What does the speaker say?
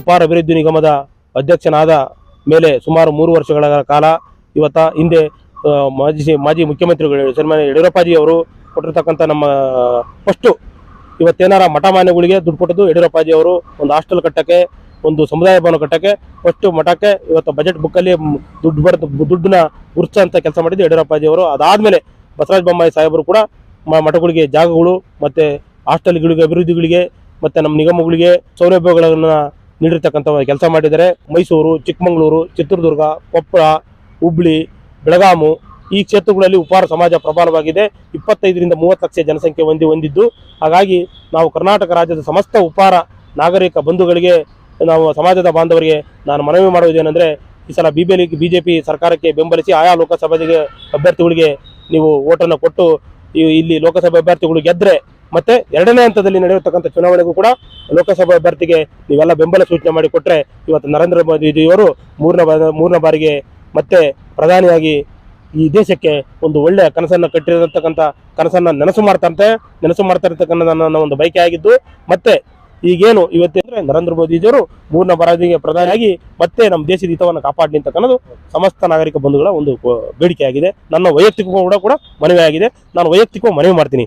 ಉಪಾರ ಅಭಿವೃದ್ಧಿ ನಿಗಮದ ಅಧ್ಯಕ್ಷನಾದ ಮೇಲೆ ಸುಮಾರು ಮೂರು ವರ್ಷಗಳ ಕಾಲ ಇವತ್ತ ಹಿಂದೆ ಮಾಜಿ ಮಾಜಿ ಮುಖ್ಯಮಂತ್ರಿಗಳು ಸನ್ಮಾನ್ಯ ಯಡಿಯೂರಪ್ಪಾಜಿ ಅವರು ಕೊಟ್ಟಿರ್ತಕ್ಕಂಥ ನಮ್ಮ ಫಸ್ಟು ಇವತ್ತೇನಾರ ಮಠ ಮಾನ್ಯಗಳಿಗೆ ದುಡ್ಡು ಕೊಟ್ಟದ್ದು ಯಡಿಯೂರಪ್ಪಾಜಿ ಅವರು ಒಂದು ಹಾಸ್ಟೆಲ್ ಕಟ್ಟಕ್ಕೆ, ಒಂದು ಸಮುದಾಯ ಭವನ ಕಟ್ಟಕ್ಕೆ, ಫಸ್ಟ್ ಮಠಕ್ಕೆ ಇವತ್ತು ಬಜೆಟ್ ಬುಕ್ಕಲ್ಲಿ ದುಡ್ಡು ಬರೆದು ದುಡ್ಡನ್ನ ಅಂತ ಕೆಲಸ ಮಾಡಿದ್ದು ಯಡಿಯೂರಪ್ಪಾಜಿ ಅವರು. ಅದಾದಮೇಲೆ ಬಸವರಾಜ ಬೊಮ್ಮಾಯಿ ಸಾಹೇಬರು ಕೂಡ ಮಠಗಳಿಗೆ ಜಾಗಗಳು ಮತ್ತು ಹಾಸ್ಟೆಲ್ಗಳಿಗೆ, ಅಭಿವೃದ್ಧಿಗಳಿಗೆ ಮತ್ತು ನಮ್ಮ ನಿಗಮಗಳಿಗೆ ಸೌಲಭ್ಯಗಳನ್ನು ನೀಡಿರ್ತಕ್ಕಂಥ ಕೆಲಸ ಮಾಡಿದ್ದಾರೆ. ಮೈಸೂರು, ಚಿಕ್ಕಮಗಳೂರು, ಚಿತ್ರದುರ್ಗ, ಕೊಪ್ಪಳ, ಹುಬ್ಳಿ, ಬೆಳಗಾಮು ಈ ಕ್ಷೇತ್ರಗಳಲ್ಲಿ ಉಪಾರ ಸಮಾಜ ಪ್ರಬಲವಾಗಿದೆ. ಇಪ್ಪತ್ತೈದರಿಂದ ಮೂವತ್ತು ಲಕ್ಷ ಜನಸಂಖ್ಯೆ ಹೊಂದಿ ಹೊಂದಿದ್ದು. ಹಾಗಾಗಿ ನಾವು ಕರ್ನಾಟಕ ರಾಜ್ಯದ ಸಮಸ್ತ ಉಪಾರ ನಾಗರಿಕ ಬಂಧುಗಳಿಗೆ, ನಾವು ಸಮಾಜದ ಬಾಂಧವರಿಗೆ ನಾನು ಮನವಿ ಮಾಡುವುದೇನೆಂದರೆ ಈ ಸಲ ಬಿ ಬಿ ಜೆ ಪಿ ಸರ್ಕಾರಕ್ಕೆ ಬೆಂಬಲಿಸಿ ಆಯಾ ಲೋಕಸಭೆಗೆ ಅಭ್ಯರ್ಥಿಗಳಿಗೆ ನೀವು ಓಟನ್ನು ಕೊಟ್ಟು ಇಲ್ಲಿ ಲೋಕಸಭೆ ಅಭ್ಯರ್ಥಿಗಳು ಗೆದ್ದರೆ ಮತ್ತೆ ಎರಡನೇ ಹಂತದಲ್ಲಿ ನಡೆಯತಕ್ಕಂಥ ಚುನಾವಣೆಗೂ ಕೂಡ ಲೋಕಸಭಾ ಅಭ್ಯರ್ಥಿಗೆ ನೀವೆಲ್ಲ ಬೆಂಬಲ ಸೂಚನೆ ಮಾಡಿಕೊಟ್ಟರೆ ಇವತ್ತು ನರೇಂದ್ರ ಮೋದಿಜಿಯವರು ಮೂರನೇ ಮೂರನೇ ಬಾರಿಗೆ ಮತ್ತೆ ಪ್ರಧಾನಿಯಾಗಿ ಈ ದೇಶಕ್ಕೆ ಒಂದು ಒಳ್ಳೆಯ ಕನಸನ್ನು ಕಟ್ಟಿರತಕ್ಕಂಥ ಕನಸನ್ನ ನೆನಸು ಮಾಡ್ತಾರಂತೆ ನೆನಸು ಮಾಡ್ತಾ ನನ್ನ ಒಂದು ಬಯಕೆ ಆಗಿದ್ದು, ಮತ್ತೆ ಈಗೇನು ಇವತ್ತೇಂದ್ರೆ ನರೇಂದ್ರ ಮೋದಿಜಿಯವರು ಮೂರನೇ ಬರಾದಿಗೆ ಪ್ರಧಾನಿಯಾಗಿ ಮತ್ತೆ ನಮ್ಮ ದೇಶದ ಹಿತವನ್ನು ಕಾಪಾಡಲಿ ಅಂತಕ್ಕನ್ನೋದು ಸಮಸ್ತ ನಾಗರಿಕ ಬಂಧುಗಳ ಒಂದು ಬೇಡಿಕೆಯಾಗಿದೆ. ನನ್ನ ವೈಯಕ್ತಿಕ ಕೂಡ ಕೂಡ ಮನವಿ ಆಗಿದೆ ನಾನು ವೈಯಕ್ತಿಕ ಮನವಿ ಮಾಡ್ತೀನಿ.